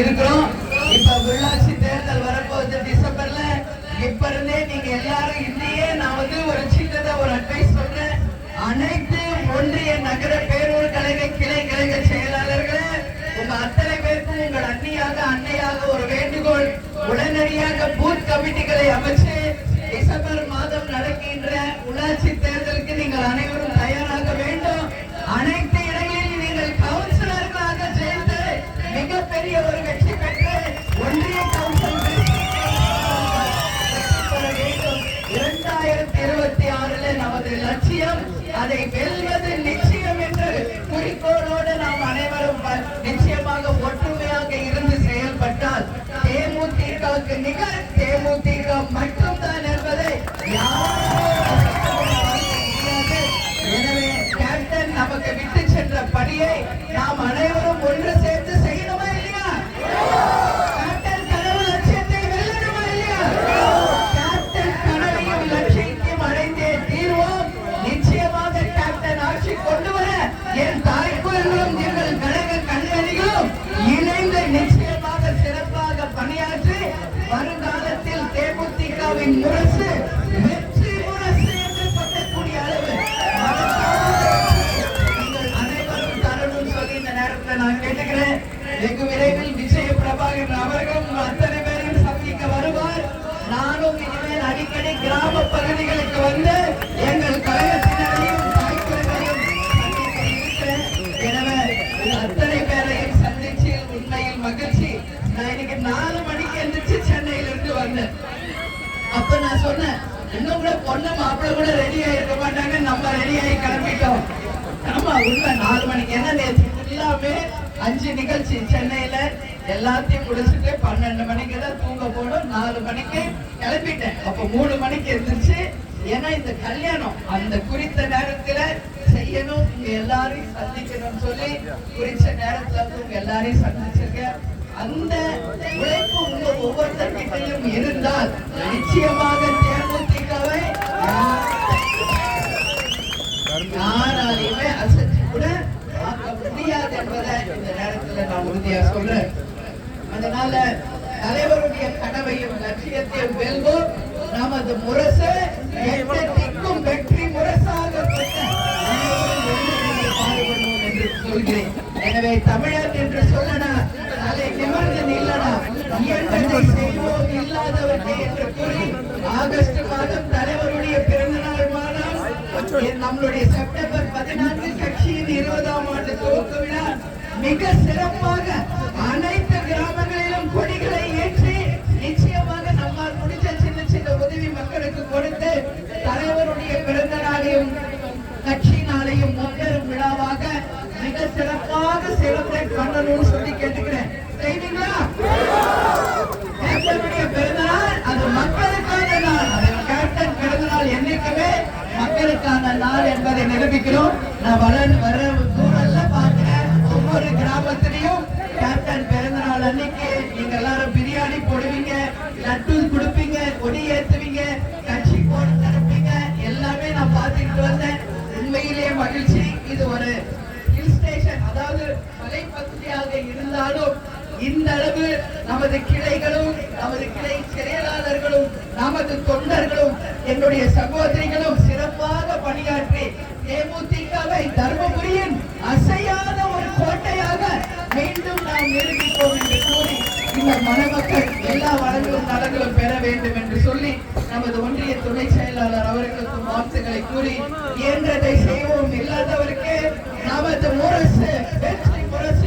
இருக்கிறோம். இப்ப உள்ளாட்சி தேர்தல் வரப்போகுது டிசம்பர்ல. இப்ப இருந்தே நீங்க எல்லாரும் இன்னையே நான் வந்து ஒரு சின்னதா ஒரு அட்வைஸ் சொல்றேன். அனைத்து ஒன்றிய நகர பேரூர் கழக கிளை கழக செயலாளர்களே உங்க அத்தனை பேருக்கும் உங்கள் அண்ணியாக அன்னையாக ஒரு வேண்டுகோள். உடனடியாக பூத் கமிட்டிகளை அமைச்சு அதை வெல்வது நிச்சயம் என்று குறிக்கோளோடு நாம் அனைவரும் நிச்சயமாக ஒற்றுமையாக இருந்து செயல்பட்டால் தேமுதிகவுக்கு நிகர் தேமுதிக மட்டும்தான் என்பதை யாரும் எனவே கேப்டன் நமக்கு விட்டு சென்ற பணியை நாம் அனைவரும் விஜய பிரபாகரன் அவர்களும் அத்தனை பேரையும் சந்திக்க வருவார். நானும் இனிமேல் அடிக்கடி கிராம பகுதிகளுக்கு வந்து எங்கள் கழகத்தினரையும் தாய்க்குழுவையும் சந்திக்க இருக்கிறேன். எனவே அத்தனை பேரையும் சந்திச்சு உண்மையில் மகிழ்ச்சி. நான் இன்னைக்கு நாலு மணிக்கு எந்திரிச்சு சென்னையில இருந்து வந்தேன். அப்ப நான் சொன்னேன் இன்னும் கூட பொண்ணு மாப்பிள்ள கூட ரெடி ஆயிருக்க மாட்டாங்க. நம்ம ரெடி ஆகி கிளம்பிட்டோம். ஆமா உண்மை. நாலு மணிக்கு. என்ன நேற்று எல்லாமே அஞ்சு நிகழ்ச்சி சென்னையில. எல்லாத்தையும் முடிச்சுட்டு பன்னெண்டு மணிக்கு தான் தூங்க போனோம். நாலு மணிக்கு கிளம்பிட்டேன். அப்ப மூணு மணிக்கு எந்திரிச்சு ஏன்னா இந்த கல்யாணம் அந்த குறித்த நேரத்துல செய்யணும். உங்க எல்லாரையும் சந்திக்கணும்னு சொல்லி குறிச்ச நேரத்துல வந்து உங்க எல்லாரையும் சந்திச்சிருக்கேன் அந்த உழைப்பு உங்க ஒவ்வொருத்தர்கிட்டையும் இருந்தால் நிச்சயமாக தேமுதிகவை யாராலையுமே அசைச்சு கூட பார்க்க முடியாது என்பதை இந்த நேரத்துல நான் உறுதியா சொல்றேன். அதனால தலைவருடைய கனவையும் லட்சியத்தையும் வெல்வோம் நமது முரசு எட்டத்திற்கும் வெற்றி முரசாக பாடுபடுவோம் என்று சொல்கிறேன். எனவே தமிழர் என்று சொல்லனா அதை நிமிர்ந்து நில்லனா இயன்றதை செய்வோம் இல்லாதவர்கள் என்று கூறி ஆகஸ்ட் மாதம் தலைவருடைய பிறந்த நாள் மாதம் நம்மளுடைய செப்டம்பர் பதினான்கு கட்சியின் இருபதாம் ஆண்டு துவக்க விழா மிக சிறப்பாக அனைத்து பிறந்த நாளையும் கட்சி முன்னேறும் விழாவாக மிக சிறப்பாக செலிப்ரேட் பண்ணணும்னு சொல்லி கேட்டுக்கிறேன். செய்வீங்களா? கேப்டனுடைய பிறந்தநாள் அது மக்களுக்கான நாள். கேப்டன் பிறந்தநாள் என்னைக்குமே மக்களுக்கான நாள் என்பதை நிரூபிக்கிறோம். நான் வர வர தூரல்ல பார்க்கிறேன். ஒவ்வொரு கிராமத்திலையும் கேப்டன் பிறந்தநாள் அன்னைக்கு நீங்க எல்லாரும் பிரியாணி போடுவீங்க லட்டு மலைப்பகுதியாக இருந்தாலும் இந்த அளவு நமது கிளைகளும் நமது கிளை செயலாளர்களும் நமது தொண்டர்களும் என்னுடைய சகோதரிகளும் சிறப்பாக பணியாற்றி தேமுதிகவை தருமபுரியின் அசையாத ஒரு கோட்டையாக மீண்டும் நாம் நிரூபிப்போம் என்று கூறி இந்த மணமக்கள் எல்லா வளங்களும் நலங்களும் பெற வேண்டும் என்று சொல்லி நமது ஒன்றிய துணை செயலாளர் அவர்களுக்கும் வாழ்த்துக்களை கூறி இயன்றதை செய்வோம் இல்லாதவருக்கு ஞாபகத்தை ஊற வச்சு